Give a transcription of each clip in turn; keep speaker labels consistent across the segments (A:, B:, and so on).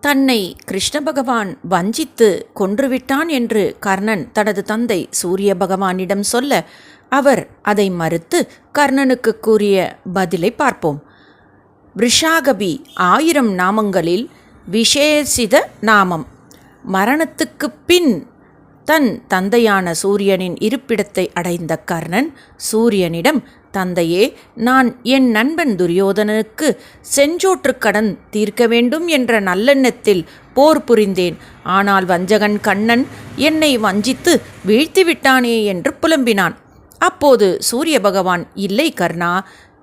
A: தன்னை கிருஷ்ண பகவான் வஞ்சித்து கொன்றுவிட்டான் என்று கர்ணன் தனது தந்தை சூரிய பகவானிடம் சொல்ல அவர் அதை மறுத்து கர்ணனுக்கு கூறிய பதிலை பார்ப்போம். விஷாகபி ஆயிரம் நாமங்களில் விசேஷித நாமம். மரணத்துக்குப் பின் தன் தந்தையான சூரியனின் இருப்பிடத்தை அடைந்த கர்ணன் சூரியனிடம் தந்தையே நான் என் நண்பன் துரியோதனனுக்கு செஞ்சோற்று கடன் தீர்க்க வேண்டும் என்ற நல்லெண்ணத்தில் போர் புரிந்தேன். ஆனால் வஞ்சகன் கண்ணன் என்னை வஞ்சித்து வீழ்த்திவிட்டானே என்று புலம்பினான். அப்போது சூரிய பகவான் இல்லை கர்ணா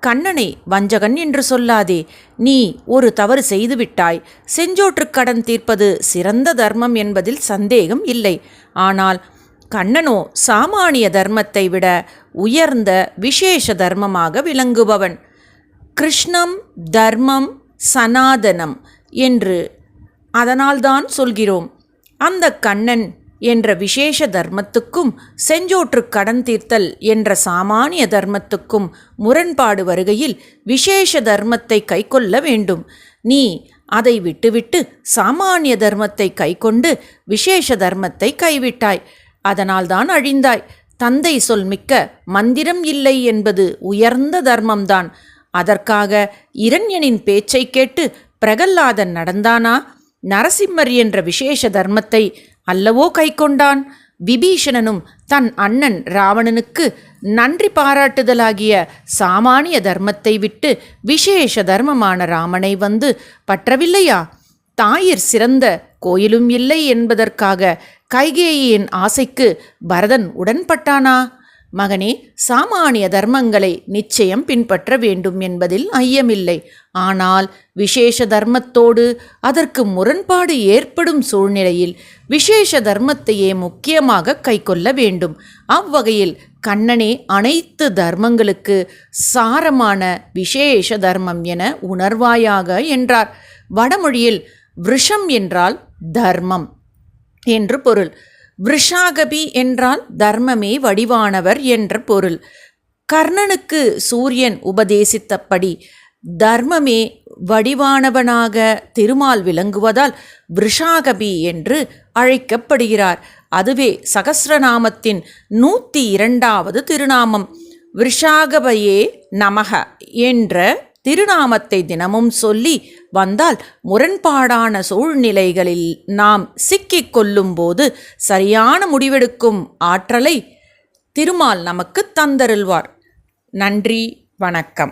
A: கண்ணனை வஞ்சகன் என்று சொல்லாதே நீ ஒரு தவறு செய்துவிட்டாய். செஞ்சோற்றுக் கடன் தீர்ப்பது சிறந்த தர்மம் என்பதில் சந்தேகம் இல்லை. ஆனால் கண்ணனோ சாமானிய தர்மத்தை விட உயர்ந்த விசேஷ தர்மமாக விளங்குபவன். கிருஷ்ணம் தர்மம் சனாதனம் என்று அதனால்தான் சொல்கிறோம். அந்த கண்ணன் என்ற விசேஷ தர்மத்துக்கும் செஞ்சோற்று கடன் தீர்த்தல் என்ற சாமானிய தர்மத்துக்கும் முரண்பாடு வருகையில் விசேஷ தர்மத்தை கைக்கொள்ள வேண்டும். நீ அதை விட்டுவிட்டு சாமானிய தர்மத்தை கைக்கொண்டு விசேஷ தர்மத்தை கைவிட்டாய். அதனால்தான் அழிந்தாய். தந்தை சொல் மிக்க மந்திரம் இல்லை என்பது உயர்ந்த தர்மம்தான். அதற்காக இரண்யனின் பேச்சை கேட்டு பிரகல்லாதன் நடந்தானா? நரசிம்மர் என்ற விசேஷ தர்மத்தை அல்லவோ கைக்கொண்டான். விபீஷணனும் தன் அண்ணன் ராவணனுக்கு நன்றி பாராட்டுதலாகிய சாமானிய தர்மத்தை விட்டு விசேஷ தர்மமான ராமனை வந்து பற்றவில்லையா? தாயிற் சிறந்த கோயிலும் இல்லை என்பதற்காக கைகேயின் ஆசைக்கு பரதன் உடன்பட்டானா? மகனே சாமானிய தர்மங்களை நிச்சயம் பின்பற்ற வேண்டும் என்பதில் ஐயமில்லை. ஆனால் விசேஷ தர்மத்தோடு அதற்கு முரண்பாடு ஏற்படும் சூழ்நிலையில் விசேஷ தர்மத்தையே முக்கியமாக கைக்கொள்ள வேண்டும். அவ்வகையில் கண்ணனே அனைத்து தர்மங்களுக்கு சாரமான விசேஷ தர்மம் என உணர்வாயாக என்றார். வடமொழியில் விஷம் என்றால் தர்மம் என்று பொருள். விஷாகபி என்றால் தர்மமே வடிவானவர் என்ற பொருள். கர்ணனுக்கு சூரியன் உபதேசித்தபடி தர்மமே வடிவானவனாக திருமால் விளங்குவதால் விஷாகபி என்று அழைக்கப்படுகிறார். அதுவே சகசிரநாமத்தின் நூற்றி இரண்டாவது திருநாமம். விஷாகபையே நமக என்ற திருநாமத்தை தினமும் சொல்லி வந்தால் முரண்பாடான சூழ்நிலைகளில் நாம் சிக்கிக் கொள்ளும்போது சரியான முடிவெடுக்கும் ஆற்றலை திருமால் நமக்கு தந்தருள்வார். நன்றி வணக்கம்.